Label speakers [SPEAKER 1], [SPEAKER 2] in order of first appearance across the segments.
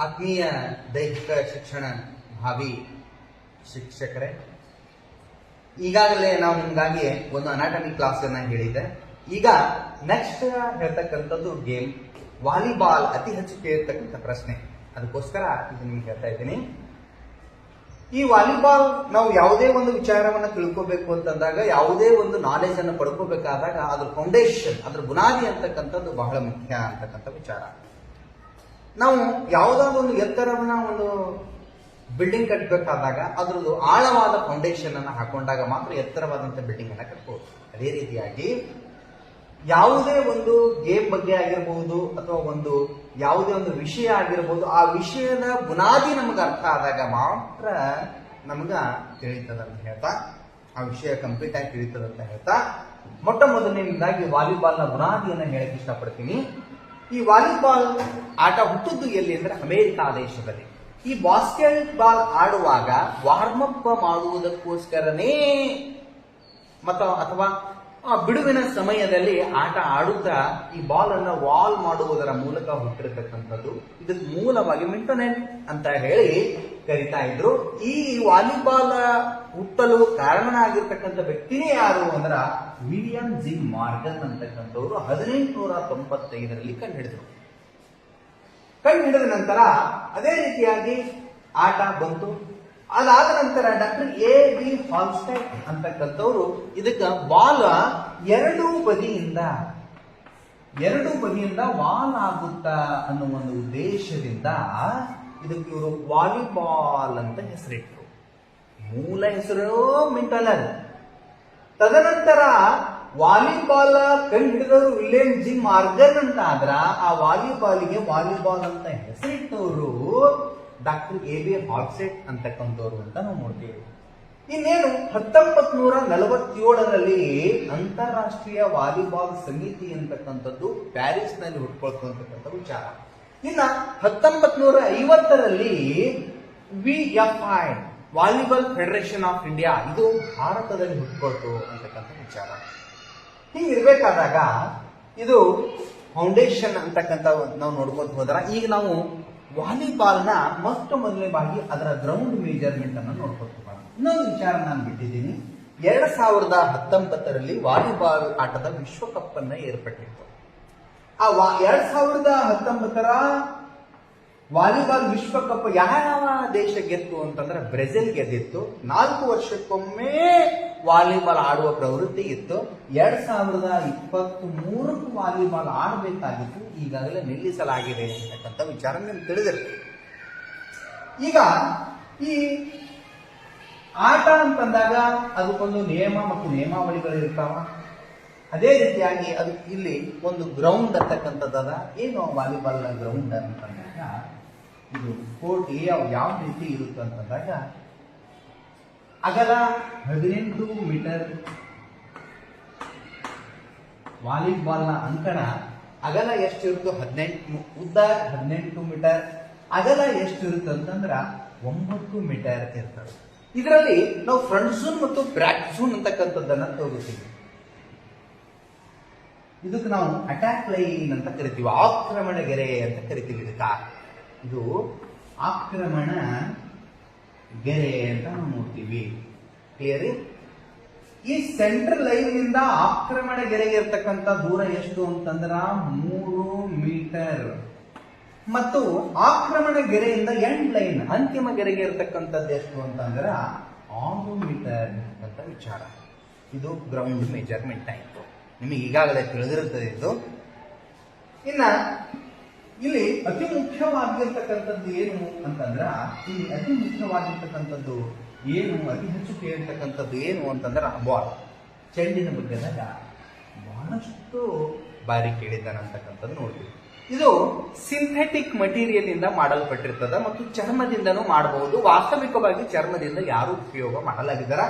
[SPEAKER 1] ಆತ್ಮೀಯ ದೈಹಿಕ ಶಿಕ್ಷಣ ಭಾವಿ ಶಿಕ್ಷಕರೇ, ಈಗಾಗಲೇ ನಾವು ನಿಮಗಾಗಿ ಒಂದು ಅನಾಟಮಿ ಕ್ಲಾಸ್ ಅನ್ನ ಹೇಳಿದ್ದೆ. ಈಗ ನೆಕ್ಸ್ಟ್ ಹೇಳ್ತಕ್ಕಂಥದ್ದು ಗೇಮ್ ವಾಲಿಬಾಲ್ ಅತಿ ಹೆಚ್ಚು ಕೇಳಿರ್ತಕ್ಕಂಥ ಪ್ರಶ್ನೆ. ಅದಕ್ಕೋಸ್ಕರ ಇದು ನಿಮ್ಗೆ ಹೇಳ್ತಾ ಇದ್ದೀನಿ. ಈ ವಾಲಿಬಾಲ್ ನಾವು ಯಾವುದೇ ಒಂದು ವಿಚಾರವನ್ನ ತಿಳ್ಕೋಬೇಕು ಅಂತಂದಾಗ, ಯಾವುದೇ ಒಂದು ನಾಲೆಜ್ ಅನ್ನು ಪಡ್ಕೋಬೇಕಾದಾಗ ಅದ್ರ ಫೌಂಡೇಶನ್ ಅದ್ರ ಬುನಾದಿ ಅಂತಕ್ಕಂಥದ್ದು ಬಹಳ ಮುಖ್ಯ ಅಂತಕ್ಕಂಥ ವಿಚಾರ. ನಾವು ಯಾವುದಾದ್ರು ಒಂದು ಎತ್ತರವನ್ನ ಒಂದು ಬಿಲ್ಡಿಂಗ್ ಕಟ್ಟಬೇಕಾದಾಗ ಅದರದ್ದು ಆಳವಾದ ಫೌಂಡೇಶನ್ ಅನ್ನು ಹಾಕೊಂಡಾಗ ಮಾತ್ರ ಎತ್ತರವಾದಂತ ಬಿಲ್ಡಿಂಗ್ ಅನ್ನ ಕಟ್ಬೋದು. ಅದೇ ರೀತಿಯಾಗಿ ಯಾವುದೇ ಒಂದು ಗೇಮ್ ಬಗ್ಗೆ ಆಗಿರಬಹುದು ಅಥವಾ ಒಂದು ಯಾವುದೇ ಒಂದು ವಿಷಯ ಆಗಿರಬಹುದು ಆ ವಿಷಯದ ಬುನಾದಿ ನಮಗೆ ಅರ್ಥ ಆದಾಗ ಮಾತ್ರ ನಮಗ ತಿಳಿತದ ಅಂತ ಹೇಳ್ತಾ, ಆ ವಿಷಯ ಕಂಪ್ಲೀಟ್ ಆಗಿ ತಿಳಿತದ ಅಂತ ಹೇಳ್ತಾ, ಮೊಟ್ಟ ಮೊದಲನೇದಾಗಿ ವಾಲಿಬಾಲ್ನ ಬುನಾದಿಯನ್ನು ಹೇಳಕ್ ಇಷ್ಟಪಡ್ತೀನಿ. ಈ ವಾಲಿಬಾಲ್ ಆಟ ಹುಟ್ಟಿದ್ದು ಎಲ್ಲಿ ಅಂದ್ರೆ ಅಮೆರಿಕ ದೇಶದಲ್ಲಿ. ಈ ಬಾಸ್ಕೆಟ್ ಬಾಲ್ ಆಡುವಾಗ ವಾರ್ಮ್ ಅಪ್ ಮಾಡುವುದಕ್ಕೋಸ್ಕರನೇ ಮತ್ತ ಅಥವಾ ಬಿಡುವಿನ ಸಮಯದಲ್ಲಿ ಆಟ ಆಡುತ್ತಾ ಈ ಬಾಲ್ ಅನ್ನ ವಾಲ್ ಮಾಡುವುದರ ಮೂಲಕ ಹುಟ್ಟಿರತಕ್ಕಂಥದ್ದು. ಇದಕ್ಕೆ ಮೂಲವಾಗಿ ಮಿಂಟೊನೆಟ್ ಅಂತ ಹೇಳಿ ಕರಿತಾ ಇದ್ರು. ಈ ವಾಲಿಬಾಲ್ ಹುಟ್ಟಲು ಕಾರಣನಾಗಿರ್ತಕ್ಕಂಥ ವ್ಯಕ್ತಿನೇ ಯಾರು ಅಂದ್ರ ವಿಲಿಯಂ ಜಿ ಮಾರ್ಗನ್ ಅಂತಕ್ಕಂಥವ್ರು ಹದಿನೆಂಟುನೂರ ತೊಂಬತ್ತೈದರಲ್ಲಿ ಕಂಡುಹಿಡಿದ್ರು ಕಂಡುಹಿಡಿದ ನಂತರ ಅದೇ ರೀತಿಯಾಗಿ ಆಟ ಬಂತು. ಅದಾದ ನಂತರ ಡಾಕ್ಟರ್ ಎ ಬಿ ಫಾಲ್ಸ್ಟೆಕ್ ಅಂತಕ್ಕಂಥವ್ರು ಇದಕ್ಕೆ ಬಾಲ ಎರಡೂ ಬದಿಯಿಂದ ಎರಡೂ ಬದಿಯಿಂದ ವಾಲ್ ಆಗುತ್ತಾ ಅನ್ನೋ ಒಂದು ಉದ್ದೇಶದಿಂದ ಇದಕ್ಕೆ ಇವರು ವಾಲಿಬಾಲ್ ಅಂತ ಹೆಸರಿಟ್ರು. ಮೂಲ ಹೆಸರು ಮಿಂಟಲನ್ ತದನಂತರ ವಾಲಿಬಾಲ್ ಕಂಡು ವಿಲಿಯಂ ಜಿ ಮಾರ್ಗನ್ ಅಂತ ಆದ್ರ ಆ ವಾಲಿಬಾಲ್ಗೆ ವಾಲಿಬಾಲ್ ಅಂತ ಹೆಸರಿಟ್ಟವರು ಡಾಕ್ಟರ್ ಎ ಬಿ ಹಾಲ್ಸೆಟ್ ಅಂತಕ್ಕಂಥವ್ರು ಅಂತ ನಾವು ನೋಡ್ತೀವಿ. ಇನ್ನೇನು ಹತ್ತೊಂಬತ್ ನೂರ ನಲವತ್ತೇಳರಲ್ಲಿ ಅಂತಾರಾಷ್ಟ್ರೀಯ ವಾಲಿಬಾಲ್ ಸಮಿತಿ ಅಂತಕ್ಕಂಥದ್ದು ಪ್ಯಾರಿಸ್ನಲ್ಲಿ ಹುಟ್ಕೊಳ್ತಕ್ಕಂಥ ವಿಚಾರ. ಇನ್ನ ಹತ್ತೊಂಬತ್ ನೂರ ಐವತ್ತರಲ್ಲಿ V F I volleyball federation of India ಇದು ಭಾರತದಲ್ಲಿ ಹುಟ್ಕೊಳ್ತು ಅಂತಕ್ಕಂಥ ವಿಚಾರ. ಹೀಗಿರ್ಬೇಕಾದಾಗ ಇದು ಫೌಂಡೇಶನ್ ಅಂತಕ್ಕಂಥ ನಾವು ನೋಡ್ಕೊಂಡು ಹೋದ್ರ, ಈಗ ನಾವು ವಾಲಿಬಾಲ್ನ ಮೊಟ್ಟ ಮೊದಲನೇ ಬಾಗಿ ಅದರ ಗ್ರೌಂಡ್ ಮೇಜರ್ಮೆಂಟ್ ಅನ್ನು ನೋಡ್ಕೊತೀವಿ ಇನ್ನೊಂದು ವಿಚಾರ ನಾನು ಬಿಟ್ಟಿದ್ದೀನಿ. ಎರಡ್ ಸಾವಿರದ ಹತ್ತೊಂಬತ್ತರಲ್ಲಿ ವಾಲಿಬಾಲ್ ಆಟದ ವಿಶ್ವಕಪ್ ಅನ್ನ ಏರ್ಪಟ್ಟಿತ್ತು. ಆ ವಾ, ಎರಡ್ ಸಾವಿರದ ಹತ್ತೊಂಬತ್ತರ ವಾಲಿಬಾಲ್ ವಿಶ್ವಕಪ್ ಯಾವ ದೇಶ ಗೆದ್ದು ಅಂತಂದ್ರೆ ಬ್ರೆಜಿಲ್ ಗೆದ್ದಿತ್ತು ನಾಲ್ಕು ವರ್ಷಕ್ಕೊಮ್ಮೆ ವಾಲಿಬಾಲ್ ಆಡುವ ಪ್ರವೃತ್ತಿ ಇತ್ತು. ಎರಡ್ ಸಾವಿರದ ಇಪ್ಪತ್ತ್ ಮೂರಕ್ಕೂ ವಾಲಿಬಾಲ್ ಆಡಬೇಕಾಗಿತ್ತು. ಈಗಾಗಲೇ ನಿಲ್ಲಿಸಲಾಗಿದೆ ಅಂತಕ್ಕಂಥ ವಿಚಾರ ನಿಮ್ಗೆ ತಿಳಿದಿರ್ತೀವಿ ಈಗ ಈ ಆಟ ಅಂತಂದಾಗ ಅದಕ್ಕೊಂದು ನಿಯಮ ಮತ್ತು ನಿಯಮಾವಳಿಗಳು ಇರ್ತಾವ. ಅದೇ ರೀತಿಯಾಗಿ ಅದು ಇಲ್ಲಿ ಒಂದು ಗ್ರೌಂಡ್ ಅಂತಕ್ಕಂಥದ್ದದ, ಏನು ವಾಲಿಬಾಲ್ನ ಗ್ರೌಂಡ್ ಅಂತಂದಾಗ, ಇದು ಕೋರ್ಟ್ ಯಾವ ಯಾವ ರೀತಿ ಇರುತ್ತೆ ಅಂತಂದಾಗ, ಅಗಲ ಹದಿನೆಂಟು ಮೀಟರ್ ವಾಲಿಬಾಲ್ನ ಅಂಕಣ, ಅಗಲ ಎಷ್ಟಿರುತ್ತೆ ಹದಿನೆಂಟು, ಉದ್ದ ಹದಿನೆಂಟು ಮೀಟರ್ ಅಗಲ ಎಷ್ಟಿರುತ್ತೆ ಅಂತಂದ್ರ ಒಂಬತ್ತು ಮೀಟರ್ ಇರ್ತದೆ. ಇದರಲ್ಲಿ ನಾವು ಫ್ರಂಟ್ ಝೂನ್ ಮತ್ತು ಬ್ಯಾಕ್ ಝೂನ್ ಅಂತಕ್ಕಂಥದ್ದನ್ನ ತಗೋತೀವಿ ಇದಕ್ಕೆ ನಾವು ಅಟ್ಯಾಕ್ ಲೈನ್ ಅಂತ ಕರಿತೀವಿ, ಆಕ್ರಮಣ ಗೆರೆ ಅಂತ ಕರಿತೀವಿ ಇದಕ್ಕ. ಇದು ಆಕ್ರಮಣ ಗೆರೆ ಅಂತ ನಾವು ನೋಡ್ತೀವಿ. ಕ್ಲಿಯರ್ ಈ ಸೆಂಟ್ರಲ್ ಲೈನ್ ಇಂದ ಆಕ್ರಮಣ ಗೆರೆಗೆ ಇರ್ತಕ್ಕಂಥ ದೂರ ಎಷ್ಟು ಅಂತಂದ್ರ ಮೂರು ಮೀಟರ್ ಮತ್ತು ಆಕ್ರಮಣ ಗೆರೆಯಿಂದ ಎಂಡ್ ಲೈನ್ ಅಂತಿಮ ಗೆರೆಗೆ ಇರ್ತಕ್ಕಂಥದ್ದು ಎಷ್ಟು ಅಂತಂದ್ರ ಆರು ಮೀಟರ್ ಅಂತ ವಿಚಾರ. ಇದು ಗ್ರೌಂಡ್ ಮೆಜರ್ಮೆಂಟ್ ಆಯಿತು ನಿಮಗೆ ಈಗಾಗಲೇ ತಿಳಿದಿರುತ್ತದೆ ಇದು ಇನ್ನ ಇಲ್ಲಿ ಅತಿ ಮುಖ್ಯವಾಗಿರ್ತಕ್ಕಂಥದ್ದು ಏನು ಅಂತಂದ್ರ ಇಲ್ಲಿ ಅತಿ ಮುಖ್ಯವಾಗಿರ್ತಕ್ಕಂಥದ್ದು ಏನು, ಅತಿ ಹೆಚ್ಚು ಕೇಳಿರ್ತಕ್ಕಂಥದ್ದು ಏನು ಅಂತಂದ್ರೆ, ಬಾಲ್. ಚೆಂಡಿನ ಬಗ್ಗೆದಾಗ ಬಹಳಷ್ಟು ಬಾರಿ ಕೇಳಿದ್ದಾನೆ ಅಂತಕ್ಕಂಥದ್ದು ನೋಡ್ತೀವಿ. ಇದು ಸಿಂಥೆಟಿಕ್ ಮಟೀರಿಯಲ್ ಇಂದ ಮಾಡಲ್ಪಟ್ಟಿರ್ತದ ಮತ್ತು ಚರ್ಮದಿಂದನೂ ಮಾಡಬಹುದು ವಾಸ್ತವಿಕವಾಗಿ ಚರ್ಮದಿಂದ ಯಾರು ಉಪಯೋಗ ಮಾಡಲಾಗಿದ್ದಾರ?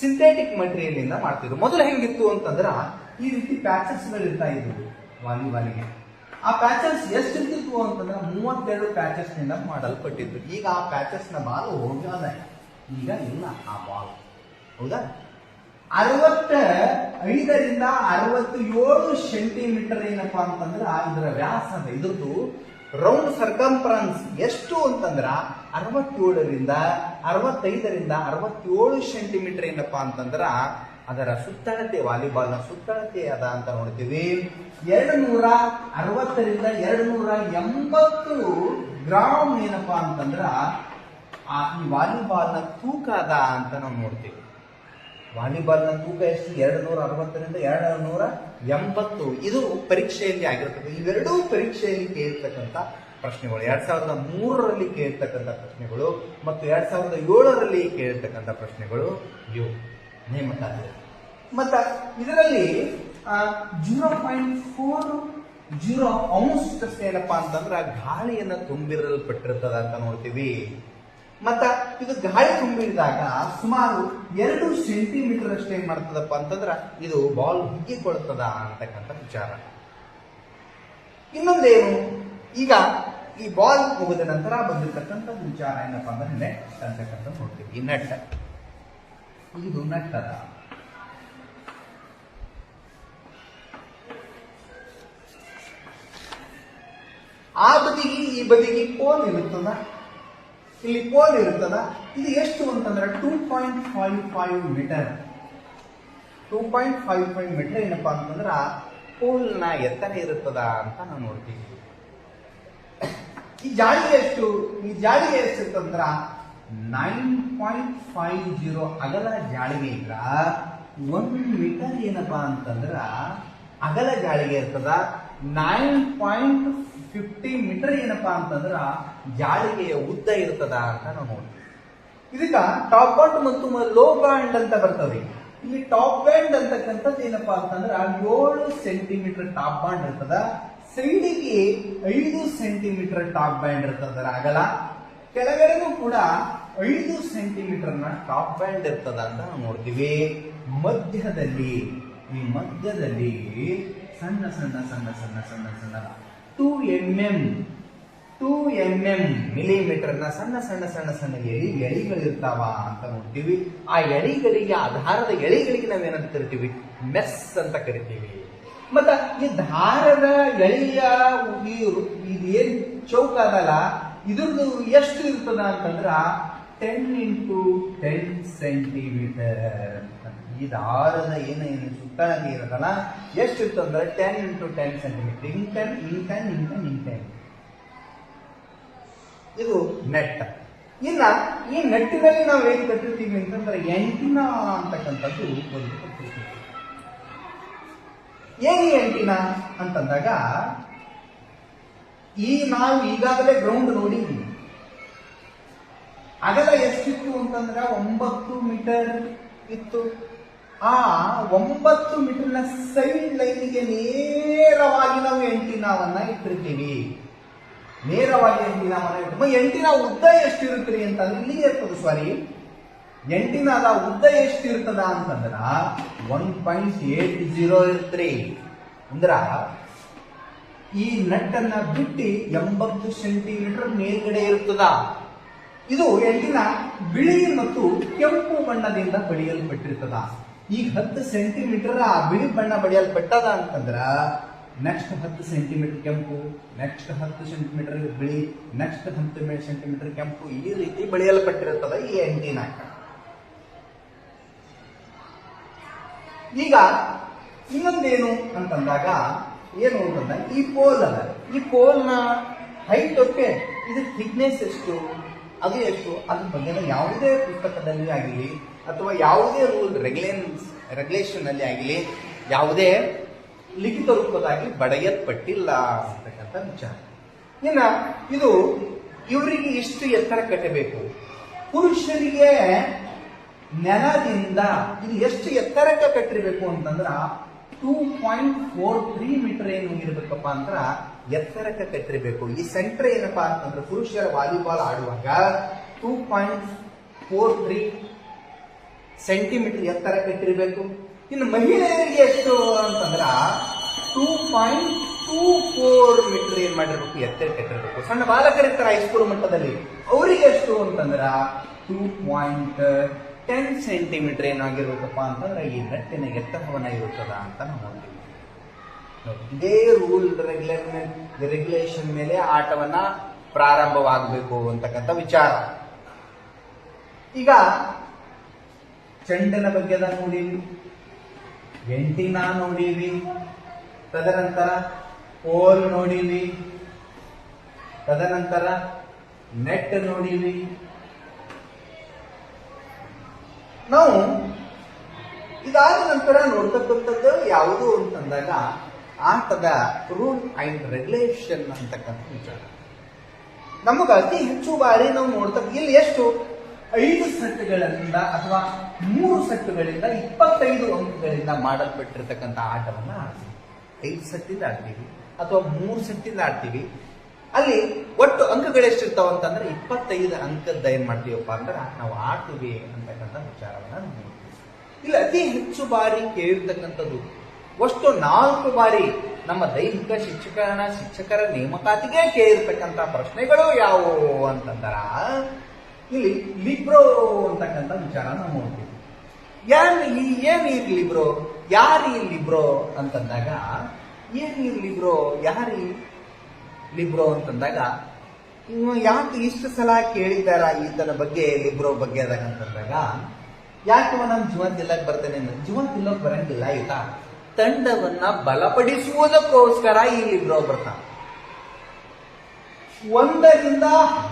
[SPEAKER 1] ಸಿಂಥೆಟಿಕ್ ಮಟೀರಿಯಲ್ ಇಂದ ಮಾಡ್ತಿದ್ರು. ಮೊದಲು ಹೆಂಗಿತ್ತು ಅಂತಂದ್ರ ಈ ರೀತಿ ಪ್ಯಾಚಸ್ ಗಳಿರ್ತಾ ಇದ್ವು ವಾಲಿಬಾಲಿಗೆ ಆ ಪ್ಯಾಚಸ್ ಎಷ್ಟು ಇರ್ತಿದ್ವು ಅಂತಂದ್ರೆ ಮೂವತ್ತೆರಡು ಪ್ಯಾಚಸ್ನಿಂದ ಮಾಡಲ್ಪಟ್ಟಿದ್ರು ಈಗ ಆ ಪ್ಯಾಚಸ್ನ ಬಾಲ್ ಹೋಗ್ಯಾದ ಈಗ ಇಲ್ಲ, ಆ ಬಾಲ್. ಹೌದಾ? ಅರವತ್ತ, ಐದರಿಂದ ಅರವತ್ತೇಳು ಸೆಂಟಿಮೀಟರ್ ಏನಪ್ಪಾ ಅಂತಂದ್ರೆ ಇದರ ವ್ಯಾಸ ಇದ್ರದ್ದು ರೌಂಡ್ ಸರ್ಕಂಫರೆನ್ಸ್ ಎಷ್ಟು ಅಂತಂದ್ರ ಅರವತ್ತೇಳರಿಂದ, ಅರವತ್ತೈದರಿಂದ ಅರವತ್ತೇಳು ಸೆಂಟಿಮೀಟರ್ ಏನಪ್ಪಾ ಅಂತಂದ್ರ ಅದರ ಸುತ್ತಳತೆ, ವಾಲಿಬಾಲ್ನ ಸುತ್ತಳತೆ ಅದ ಅಂತ ನೋಡ್ತೀವಿ. ಎರಡು ನೂರ ಅರವತ್ತರಿಂದ ಎರಡು ನೂರ ಎಂಬತ್ತು ಗ್ರಾಮ್ ಏನಪ್ಪಾ ಅಂತಂದ್ರ ಆ ಈ ವಾಲಿಬಾಲ್ನ ತೂಕ ಅದ ಅಂತ ನಾವು ನೋಡ್ತೀವಿ. ವಾಲಿಬಾಲ್ನ ತೂಕ ಎಷ್ಟು? ಎರಡು ನೂರ ಅರವತ್ತರಿಂದ ಎರಡು ನೂರ ಎಂಬತ್ತು ಇದು ಪರೀಕ್ಷೆಯಲ್ಲಿ ಆಗಿರ್ತದೆ ಇವೆರಡೂ ಪರೀಕ್ಷೆಯಲ್ಲಿ ಕೇಳಿರ್ತಕ್ಕಂಥ ಪ್ರಶ್ನೆಗಳು. ಎರಡ್ ಸಾವಿರದ ಮೂರರಲ್ಲಿ ಕೇಳಿರ್ತಕ್ಕಂಥ ಪ್ರಶ್ನೆಗಳು ಮತ್ತು ಎರಡ್ ಸಾವಿರದ ಏಳರಲ್ಲಿ ಕೇಳಿರ್ತಕ್ಕಂಥ ಪ್ರಶ್ನೆಗಳು ಇವು. ನೇಮಕಾತಿ ಮತ್ತ ಇದರಲ್ಲಿ ಜೀರೋ ಪಾಯಿಂಟ್ ಫೋರ್, ಜೀರೋ ಅಂಶದಷ್ಟು ಏನಪ್ಪಾ ಅಂತಂದ್ರೆ ಗಾಳಿಯನ್ನು ತುಂಬಿರಲ್ಪಟ್ಟಿರ್ತದ ಅಂತ ನೋಡ್ತೀವಿ. ಮತ್ತ ಇದು ಗಾಳಿ ತುಂಬಿದಾಗ ಸುಮಾರು ಎರಡು ಸೆಂಟಿಮೀಟರ್ ಅಷ್ಟು ಏನ್ ಮಾಡ್ತದಪ್ಪ ಅಂತಂದ್ರ ಇದು ಬಾಲ್ ಹುಗ್ಗಿಕೊಳ್ತದ ಅಂತಕ್ಕಂಥ ವಿಚಾರ. ಇನ್ನೊಂದೇನು, ಈಗ ಈ ಬಾಲ್ ಮುಗಿದ ನಂತರ ಬಂದಿರತಕ್ಕಂಥ ವಿಚಾರ ಏನಪ್ಪಾ ಅಂದ್ರೆ ನೆಟ್ ಅಂತಕ್ಕಂಥ ನೋಡ್ತೀವಿ. ಈ ನಟ್. ಇದು ನಟ್ ಅದ. ಆ ಬದಿಗೆ ಈ ಬದಿಗೆ ಕೋಲ್ ಇರುತ್ತದ? ಇಲ್ಲಿ ಪೋಲ್ ಇರುತ್ತಲ್ಲ, ಇದು ಎಷ್ಟು ಅಂತಂದ್ರೆ two point five five meter two point five five meter ಏನಪ್ಪಾ ಅಂತಂದ್ರೆ ಪೋಲ್ನ ಎತ್ತರ ಇರುತ್ತದ ಅಂತ ನಾವು ನೋಡ್ತೀವಿ. ಈ ಜಾಳಿ ಎಷ್ಟು? ಈ ಜಾಡಿ ಎಷ್ಟು ಅಂತಂದ್ರ ನೈನ್ ಪಾಯಿಂಟ್ ಫೈವ್ ಜೀರೋ ಅಗಲ ಜಾಳಿಗೆ ಇಲ್ಲ ಒಂದು ಮೀಟರ್ ಏನಪ್ಪಾ ಅಂತಂದ್ರ ಅಗಲ ಜಾಳಿಗೆ ಇರ್ತದ. ನೈನ್ ಪಾಯಿಂಟ್ ಫಿಫ್ಟಿ ಮೀಟರ್ ಏನಪ್ಪಾ ಅಂತಂದ್ರ ಜಾಳಿಗೆಯ ಉದ್ದ ಇರ್ತದ ಅಂತ ನಾವು ನೋಡ್ತೀವಿ. ಇದಕ್ಕ ಟಾಪ್ ಬಾಂಡ್ ಮತ್ತು ಲೋ ಬ್ಯಾಂಡ್ ಅಂತ ಬರ್ತದೆ. ಇಲ್ಲಿ ಟಾಪ್ ಬ್ಯಾಂಡ್ ಅಂತಕ್ಕಂಥದ್ದು ಏನಪ್ಪಾ ಅಂತಂದ್ರ ಏಳು ಸೆಂಟಿಮೀಟರ್ ಟಾಪ್ ಬ್ಯಾಂಡ್ ಇರ್ತದ. ಸೈಡಿಗೆ ಐದು ಸೆಂಟಿಮೀಟರ್ ಟಾಪ್ ಬ್ಯಾಂಡ್ ಇರ್ತದ ಅಗಲ. ಕೆಳಗಡೆಗೂ ಕೂಡ ಐದು ಸೆಂಟಿಮೀಟರ್ನ ಟಾಪ್ ಬ್ಯಾಂಡ್ ಇರ್ತದ ಅಂತ ನಾವು ನೋಡ್ತೀವಿ. ಮಧ್ಯದಲ್ಲಿ, ಈ ಮಧ್ಯದಲ್ಲಿ ಸಣ್ಣ ಸಣ್ಣ ಸಣ್ಣ ಸಣ್ಣ ಸಣ್ಣ ಸಣ್ಣ two M M two M M ಮಿಲಿಮೀಟರ್ನ ಸಣ್ಣ ಸಣ್ಣ ಸಣ್ಣ ಸಣ್ಣ ಎಳಿ ಎಳಿಗಳಿರ್ತಾವ ಅಂತ ನೋಡ್ತೀವಿ. ಆ ಎಳಿಗಳಿಗೆ ಆಧಾರದ ಎಳಿಗಳಿಗೆ ನಾವೇನಂತ ಕರಿತೀವಿ? ಮೆಸ್ ಅಂತ ಕರಿತೀವಿ. ಮತ್ತ ಈ ದಾರದ ಎಳೆಯ ಇದು ಏನ್ ಚೌಕ ಅದಲ್ಲ ಇದ್ರದ್ದು ಎಷ್ಟು ಇರ್ತದ ಅಂತಂದ್ರ ಟೆನ್ ಇಂಟು ಟೆನ್ ಸೆಂಟಿಮೀಟರ್ ಈ ದಾರದ ಏನು ಏನು? ಸುತ್ತಳತೆ ಇರೋದಲ್ಲ ಎಷ್ಟು ಅಂದ್ರೆ ten into ten centimeter in ten in ten ಇದು ನೆಟ್ ಇನ್ನ ಈ ನೆಟ್ಟಿನಲ್ಲಿ ನಾವು ಏನು ಕಟ್ಟಿರ್ತೀವಿ ಅಂತಂದ್ರೆ ಎಂಟಿನ ಅಂತಕ್ಕಂಥದ್ದು ಒಂದು ಕಟ್ಟಿರ್ತೀವಿ. ಏನು ಎಂಟಿನ ಅಂತಂದಾಗ ಈ ನಾವು ಈಗಾಗಲೇ ಗ್ರೌಂಡ್ ನೋಡಿದ್ವಿ. ಅಂತಂದ್ರೆ ಒಂಬತ್ತು ಮೀಟರ್ ಇತ್ತು. ಆ ಒಂಬತ್ತು ಮೀಟರ್ನ ಸೈಡ್ ಲೈನಿಗೆ ನೇರವಾಗಿ ನಾವು ಎಂಟಿನಾವನ್ನ ಇಟ್ಟಿರ್ತೀವಿ. ನೇರವಾಗಿ ಎಂಟಿನಾವನ್ನ ಇಟ್ಟು ಎಂಟಿನ ಉದ್ದ ಎಷ್ಟಿರುತ್ತೀರಿ ಅಂತಂದ್ರೆ ಇಲ್ಲಿ ಇರ್ತದೆ ಸಾರಿ ಎಂಟಿನಾದ ಉದ್ದ ಎಷ್ಟಿರ್ತದ ಅಂತಂದ್ರ ಒನ್ ಪಾಯಿಂಟ್ ಏಟ್ ಜೀರೋ ಇರ್ತ್ರಿ ಅಂದ್ರ ಈ ನಟ್ಟನ್ನ ಬಿಟ್ಟು ಎಂಬತ್ತು ಸೆಂಟಿಮೀಟರ್ ಮೇಲ್ಗಡೆ ಇರ್ತದ. ಇದು ಎಂಟಿನ ಬಿಳಿ ಮತ್ತು ಕೆಂಪು ಬಣ್ಣದಿಂದ ಬಳಿಯಲ್ಪಟ್ಟಿರ್ತದ ಈಗ ಹತ್ತು ಸೆಂಟಿಮೀಟರ್ ಆ ಬಿಳಿ ಬಣ್ಣ ಬಳಿಯಲ್ಪಟ್ಟದ ಅಂತಂದ್ರ ನೆಕ್ಸ್ಟ್ ಹತ್ತು ಸೆಂಟಿಮೀಟರ್ ಕೆಂಪು ನೆಕ್ಸ್ಟ್ ಹತ್ತು ಸೆಂಟಿಮೀಟರ್ ಬಿಳಿ ನೆಕ್ಸ್ಟ್ ಹತ್ತು ಸೆಂಟಿಮೀಟರ್ ಕೆಂಪು ಈ ರೀತಿ ಬಳಿಯಲ್ಪಟ್ಟಿರುತ್ತದೆ ಈ ಎಂಟಿನ. ಈಗ ಇನ್ನೊಂದೇನು ಅಂತಂದಾಗ ಏನು ಅಂತಂದ ಈ ಪೋಲ್ ಅದ. ಈ ಪೋಲ್ನ ಹೈಟ್ ಓಕೆ ಇದು ಥಿಕ್ನೆಸ್ ಎಷ್ಟು? ಅದು ಎಷ್ಟು? ಅದ್ರ ಬಗ್ಗೆ ಯಾವುದೇ ಪುಸ್ತಕದಲ್ಲಿ ಆಗಲಿ ಅಥವಾ ಯಾವುದೇ ರೂಲ್ ರೆಗ್ಯುಲೇನ್ಸ್ ರೆಗ್ಯುಲೇಷನ್ ಅಲ್ಲಿ ಆಗಲಿ ಯಾವುದೇ ಲಿಖಿತ ರೂಪದಾಗಿ ಬಡೆಯಲ್ಪಟ್ಟಿಲ್ಲ ಅಂತಕ್ಕಂಥ ವಿಚಾರ. ಇನ್ನ ಇದು ಇವರಿಗೆ ಇಷ್ಟು ಎತ್ತರ ಕಟ್ಟಬೇಕು. ಪುರುಷರಿಗೆ ನೆಲದಿಂದ ಇದು ಎಷ್ಟು ಎತ್ತರಕ್ಕೆ ಕಟ್ಟಿರ್ಬೇಕು ಅಂತಂದ್ರ two point four three meter ಏನು ಇರ್ಬೇಕಪ್ಪ ಅಂದ್ರ ಎತ್ತರಕ್ಕೆ ಕಟ್ಟಿರಬೇಕು. ಈ ಸೆಂಟರ್ ಏನಪ್ಪಾ ಅಂತಂದ್ರೆ ಪುರುಷರ ವಾಲಿಬಾಲ್ ಆಡುವಾಗ two point four three centimeter ಎತ್ತರ ಕಟ್ಟಿರಬೇಕು. ಇನ್ನು ಮಹಿಳೆಯರಿಗೆ ಎಷ್ಟು ಅಂತಂದ್ರ two point two four meter ಏನ್ ಮಾಡಿರ್ಬೇಕು? ಎತ್ತರ ಕಟ್ಟಿರಬೇಕು. ಸಣ್ಣ ಬಾಲಕರಿರ್ತಾರೆ ಹೈಸ್ಕೂಲ್ ಮಟ್ಟದಲ್ಲಿ. ಅವರಿಗೆ ಎಷ್ಟು ಅಂತಂದ್ರ ಟೂ ಪಾಯಿಂಟ್ ಟೆನ್ ಸೆಂಟಿಮೀಟರ್ ಏನಾಗಿರ್ಬೇಕಪ್ಪ ಅಂತಂದ್ರೆ ಈ ನಟ್ಟಿನ ಎತ್ತರವನ್ನ ಇರುತ್ತದ ಅಂತ ನಾವು ನೋಡ್ತೀವಿ. ನೋಡಿ, ಇದೇ ರೂಲ್ ರೆಗ್ಯುಲೇಷನ್ ಮೇಲೆ ಆಟವನ್ನ ಪ್ರಾರಂಭವಾಗಬೇಕು ಅಂತಕ್ಕಂಥ ವಿಚಾರ. ಈಗ ಚೆಂಡನ ಬಗ್ಗೆದ ನೋಡೀವಿ ಎಂಟಿನ ನೋಡೀವಿ ತದನಂತರ ಪೋಲ್ ನೋಡೀವಿ ತದನಂತರ ನೆಟ್ ನೋಡೀವಿ ನಾವು ಇದಾದ ನಂತರ ನೋಡ್ತಕ್ಕಂಥದ್ದು ಯಾವುದು ಅಂತಂದಾಗ ಆಟದ ರೂಲ್ ಅಂಡ್ ರೆಗ್ಯುಲೇಷನ್ ಅಂತಕ್ಕಂಥ ವಿಚಾರ. ನಮಗೆ ಅತಿ ಹೆಚ್ಚು ಬಾರಿ ನಾವು ನೋಡ್ತಕ್ಕ ಇಲ್ಲಿ ಎಷ್ಟು? ಐದು ಸೆಟ್ಗಳಿಂದ ಅಥವಾ ಮೂರು ಸೆಟ್ಗಳಿಂದ ಇಪ್ಪತ್ತೈದು ಅಂಕಗಳಿಂದ ಮಾಡಲ್ಪಟ್ಟಿರ್ತಕ್ಕಂಥ ಆಟವನ್ನು ಆಡ್ತೀವಿ. ಐದು ಸೆಟ್ಟಿಂದ ಆಡ್ತೀವಿ ಅಥವಾ ಮೂರು ಸೆಟ್ಟಿಂದ ಆಡ್ತೀವಿ. ಅಲ್ಲಿ ಒಟ್ಟು ಅಂಕಗಳು ಎಷ್ಟಿರ್ತಾವ ಅಂತಂದ್ರೆ ಇಪ್ಪತ್ತೈದು ಅಂಕದ ಏನ್ ಮಾಡ್ತೀವಪ್ಪ ಅಂದ್ರೆ ನಾವು ಆಡ್ತೀವಿ ಅಂತಕ್ಕಂಥ ವಿಚಾರವನ್ನ ನೋಡ್ತೀವಿ. ಇಲ್ಲಿ ಅತಿ ಹೆಚ್ಚು ಬಾರಿ ಕೇಳಿರ್ತಕ್ಕಂಥದ್ದು ಅಷ್ಟು ನಾಲ್ಕು ಬಾರಿ ನಮ್ಮ ದೈಹಿಕ ಶಿಕ್ಷಕರ ಶಿಕ್ಷಕರ ನೇಮಕಾತಿಗೆ ಕೇಳಿರ್ತಕ್ಕಂಥ ಪ್ರಶ್ನೆಗಳು ಯಾವುವು ಅಂತಂದ್ರ, ಇಲ್ಲಿ ಲಿಬ್ರೋ ಅಂತಕ್ಕಂಥ ವಿಚಾರ ನಾವು ನೋಡ್ತೀವಿ ಈ ಏನ್ ಈ ಲಿಬ್ರೋ, ಯಾರು ಈ ಲಿಬ್ರೋ ಅಂತಂದಾಗ, ಏನು ಈ ಲಿಬ್ರೋ, ಯಾರು ಲಿಬ್ರೋ ಅಂತಂದಾಗ ಯಾಕೆ ಇಷ್ಟು ಸಲ ಕೇಳಿದಾರ ಈತನ ಬಗ್ಗೆ, ಲಿಬ್ರೋ ಬಗ್ಗೆ ಅದಾಗ ಅಂತಂದಾಗ, ಯಾಕೆ ನಮ್ಮ ನಮ್ ಜೀವನ ತಿಲ್ಲಕ್ ಬರ್ತೇನೆ ಜೀವನ ತಿಲ್ಲಕ್ ಬರಂಗಿಲ್ಲ ಈತ ತಂಡವನ್ನ ಬಲಪಡಿಸುವುದಕ್ಕೋಸ್ಕರ ಈ ಲಿಬ್ರೋ ಬರ್ತಾನೆ ಒಂದರಿಂದ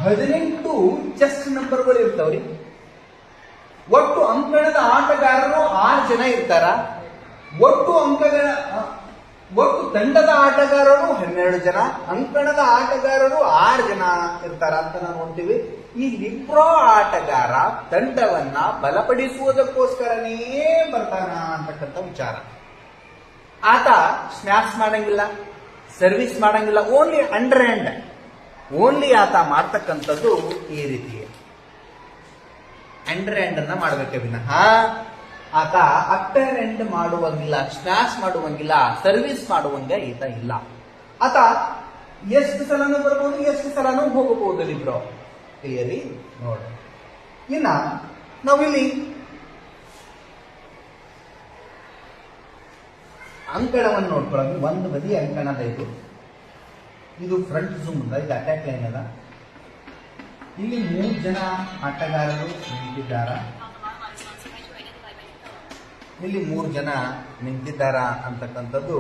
[SPEAKER 1] ಹದಿನೆಂಟು ಚೆಸ್ ನಂಬರ್ಗಳು ಇರ್ತಾವ್ರಿ. ಒಟ್ಟು ಅಂಕಣದ ಆಟಗಾರರು ಆರು ಜನ ಇರ್ತಾರ. ಒಟ್ಟು ಅಂಕಗಳ ಒಟ್ಟು ತಂಡದ ಆಟಗಾರರು ಹನ್ನೆರಡು ಜನ, ಅಂಕಣದ ಆಟಗಾರರು ಆರು ಜನ ಇರ್ತಾರ ಅಂತ ನಾವು ನೋಡ್ತೀವಿ. ಈ ಲಿಬ್ರೋ ಆಟಗಾರ ತಂಡವನ್ನ ಬಲಪಡಿಸುವುದಕ್ಕೋಸ್ಕರನೇ ಬರ್ತಾನ ಅಂತಕ್ಕಂಥ ವಿಚಾರ. ಆತ ಸ್ನ್ಯಾಪ್ಸ್ ಮಾಡಂಗಿಲ್ಲ, ಸರ್ವಿಸ್ ಮಾಡಂಗಿಲ್ಲ ಓನ್ಲಿ ಅಂಡರ್ ಹ್ಯಾಂಡ್ ಓನ್ಲಿ ಆತ ಮಾಡ್ತಕ್ಕಂಥದ್ದು ಈ ರೀತಿ ಅಂಡರ್ ಹ್ಯಾಂಡ್ ಅನ್ನ ಮಾಡಬೇಕೆ ವಿನಃ. ಆತ ಅಪ್ಪರ್ ಎಂಡ್ ಮಾಡುವಂಗಿಲ್ಲ ಸ್ನ್ಯಾಪ್ಸ್ ಮಾಡುವಂಗಿಲ್ಲ ಸರ್ವಿಸ್ ಮಾಡುವಂಗ ಈತ ಇಲ್ಲ. ಆತ ಎಷ್ಟು ಸಲನೂ ಬರ್ಬೋದು, ಎಷ್ಟು ಸಲನೂ ಹೋಗಬಹುದು ಇಬ್ರು ಕ್ಲಿಯರಿ? ನೋಡಿ. ಇನ್ನ ನಾವಿಲ್ಲಿ ಅಂಕಣವನ್ನು ನೋಡ್ಕೊಳ್ಳೋದು. ಒಂದು ಬದಿ ಅಂಕಣದ ಇದು. ಇದು ಫ್ರಂಟ್ ಝೂಮ್ ಅಲ್ಲ ಇದು ಅಟ್ಯಾಕ್ ಲೈನ್ ಅದ. ಇಲ್ಲಿ ಮೂರು ಜನ ಆಟಗಾರರು ನಿಂತಿದ್ದಾರ? ಇಲ್ಲಿ ಮೂರು ಜನ ನಿಂತಿದ್ದಾರ ಅಂತಕ್ಕಂಥದ್ದು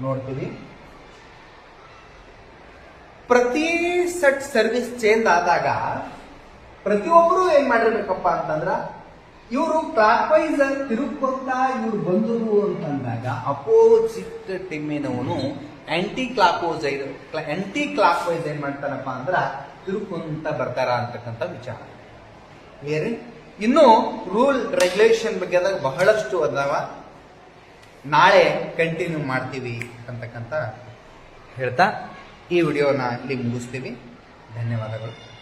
[SPEAKER 1] ನೋಡ್ತೀವಿ. ಪ್ರತಿ ಸೆಟ್ ಸರ್ವಿಸ್ ಚೇಂಜ್ ಆದಾಗ ಪ್ರತಿಯೊಬ್ಬರು ಏನ್ ಮಾಡಿರ್ಬೇಕಪ್ಪ ಅಂತಂದ್ರ ಇವರು ಕ್ಲಾಕ್ ವೈಸ್ ಇವರು ಇವ್ರು ಬಂದರು ಅಂತಂದಾಗ ಅಪೋಸಿಟ್ ಟೀಮಿನವನು ಆಂಟಿ ಕ್ಲಾಕ್ ಆಂಟಿ ಕ್ಲಾಕ್ ಏನ್ ಮಾಡ್ತಾರಪ್ಪ ಅಂದ್ರ ತಿರುಕೊಂತ ಬರ್ತಾರ ಅಂತಕ್ಕಂಥ ವಿಚಾರ. ಬೇರೆ ಇನ್ನು ರೂಲ್ ರೆಗ್ಯುಲೇಷನ್ ಬಗ್ಗೆ ಅದಾಗ ಬಹಳಷ್ಟು ಅದಾವ. ನಾಳೆ ಕಂಟಿನ್ಯೂ ಮಾಡ್ತೀವಿ ಅಂತಕ್ಕಂಥ ಹೇಳ್ತಾ ಈ ವಿಡಿಯೋನ ಇಲ್ಲಿ ಮುಗಿಸ್ತೀವಿ. ಧನ್ಯವಾದಗಳು.